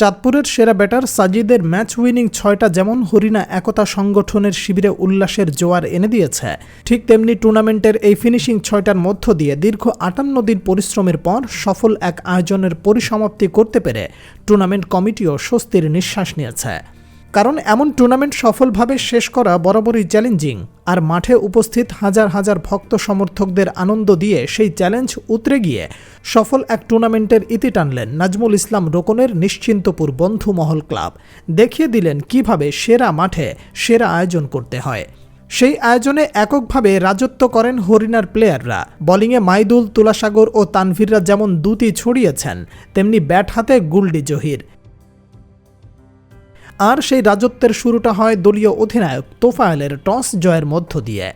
চাঁদপুরের সেরা batter সাজিদের match winning ছয়টা যেমন হরিণা একতা সংগঠনের শিবিরে উল্লাসের জোয়ার এনে দিয়েছে, ঠিক তেমনি টুর্নামেন্টের এই ফিনিশিং ছয়টার মধ্য দিয়ে দীর্ঘ আটান্ন দিন পরিশ্রমের পর সফল এক আয়োজনের পরিসমাপ্তি করতে পেরে টুর্নামেন্ট কমিটিও স্বস্তির নিঃশ্বাস নিয়েছে। কারণ এমন টুর্নামেন্ট সফলভাবে শেষ করা বরাবরই চ্যালেঞ্জিং, আর মাঠে উপস্থিত হাজার হাজার ভক্ত সমর্থকদের আনন্দ দিয়ে সেই চ্যালেঞ্জ উতরে গিয়ে সফল এক টুর্নামেন্টের ইতি টানলেন নাজমুল ইসলাম রোকনের নিশ্চিন্তপুর বন্ধু মহল ক্লাব। দেখিয়ে দিলেন কীভাবে সেরা মাঠে সেরা আয়োজন করতে হয়। সেই আয়োজনে এককভাবে রাজত্ব করেন হরিণার প্লেয়াররা। বোলিংয়ে মাইদুল, তুলাসাগর ও তানভীররা যেমন দুটি ছড়িয়েছেন, তেমনি ব্যাট হাতে গুলডি জহির। আর সেই রাজত্বের শুরুটা হয় দলীয় অধিনায়ক তোফায়েলের টস জয়ের মধ্য দিয়ে।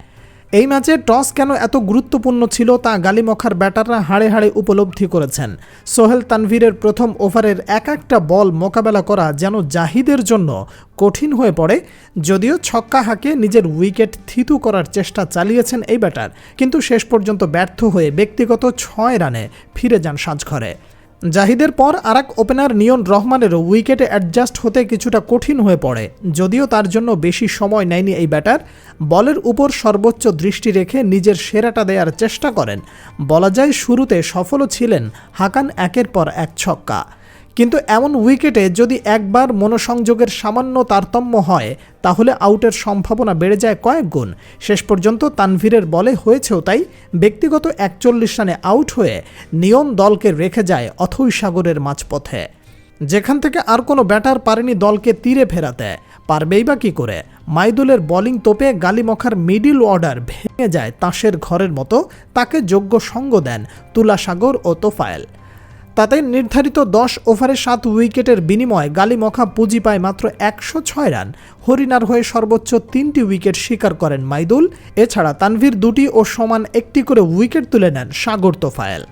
এই ম্যাচে টস কেন এত গুরুত্বপূর্ণ ছিল তা গালিমখার ব্যাটাররা হাড়ে হাড়ে উপলব্ধি করেছেন। সোহেল তানভীরের প্রথম ওভারের এক একটা বল মোকাবেলা করা যেন জাহিদের জন্য কঠিন হয়ে পড়ে, যদিও ছক্কা হাঁকে নিজের উইকেট থিতু করার চেষ্টা চালিয়েছেন এই ব্যাটার, কিন্তু শেষ পর্যন্ত ব্যর্থ হয়ে ব্যক্তিগত ছয় রানে ফিরে যান সাজঘরে। জাহিদের পর আরাক ওপেনার নিয়ন রহমানেরও উইকেটে অ্যাডজাস্ট হতে কিছুটা কঠিন হয়ে পড়ে, যদিও তার জন্য বেশি সময় নেয়নি এই ব্যাটার। বলের উপর সর্বোচ্চ দৃষ্টি রেখে নিজের সেরাটা দেওয়ার চেষ্টা করেন। বলা যায় শুরুতে সফলও ছিলেন হাকান একের পর এক ছক্কা। কিন্তু এমন উইকেটে যদি একবার মনোসংযোগের সামান্য তারতম্য হয়, তাহলে আউটের সম্ভাবনা বেড়ে যায় কয়েক গুণ। শেষ পর্যন্ত তানভীরের বলে হয়েছেও তাই, ব্যক্তিগত একচল্লিশ রানে আউট হয়ে নিয়ন দলকে রেখে যায় অথৈ সাগরের মাঝপথে। যেখান থেকে আর কোনো ব্যাটার পারেনি দলকে তীরে ফেরাতে। পারবেই বা কী করে? মাইদুলের বোলিং তোপে গালিমখার মিডিল অর্ডার ভেঙে যায় তাসের ঘরের মতো। তাকে যোগ্য সঙ্গ দেন তুলাসাগর ও তোফায়েল। তাতে নির্ধারিত দশ ওভারে সাত উইকেটের বিনিময়ে গালিমখা পুঁজি পায় মাত্র একশো ছয় রান। হরিনার হয়ে সর্বোচ্চ তিনটি উইকেট স্বীকার করেন মাইদুল। এছাড়া তানভীর দুটি ও সমান একটি করে উইকেট তুলে নেন সাগর তোফায়েল।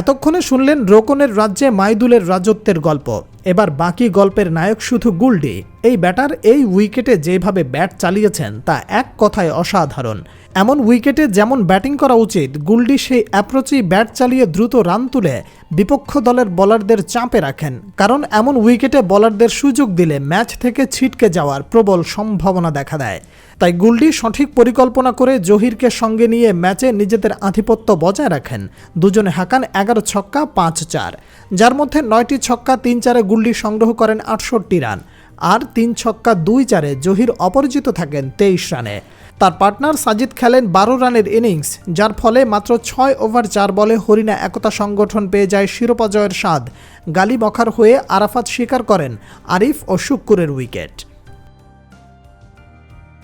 এতক্ষণে শুনলেন রোকনের রাজ্যে মাইদুলের রাজত্বের গল্প। এবার বাকি গল্পের নায়ক শুধু গুলডি। এই ব্যাটার এই উইকেটে যেভাবে ব্যাট চালিয়েছেন তা এক কথায় অসাধারণ। এমন উইকেটে যেমন ব্যাটিং করা উচিত, গুলডি সেই অ্যাপ্রোচেই ব্যাট চালিয়ে দ্রুত রান তুলে বিপক্ষ দলের বলারদের চাপে রাখেন। কারণ এমন উইকেটে বলারদের সুযোগ দিলে ম্যাচ থেকে ছিটকে যাওয়ার প্রবল সম্ভাবনা দেখা দেয়। তাই গুলডি সঠিক পরিকল্পনা করে জহিরকে সঙ্গে নিয়ে ম্যাচে নিজেদের আধিপত্য বজায় রাখেন। দুজনে হাঁকান এগারো ছক্কা, পাঁচ চার। যার মধ্যে নয়টি ছক্কা, তিন চারে গুল্ডি সংগ্রহ করেন আটষট্টি রান। আর তিন ছক্কা দুই চারে জহির অপরাজিত থাকেন তেইশ রানে। তার পার্টনার সাজিদ খেলেন বারো রানের ইনিংস, যার ফলে মাত্র ছয় ওভার চার বলে হরিণা একতা সংগঠন পেয়ে যায় শিরোপা জয়ের স্বাদ। গালি মখার হয়ে আরাফাত স্বীকার করেন আরিফ ও শুক্কুরের উইকেট।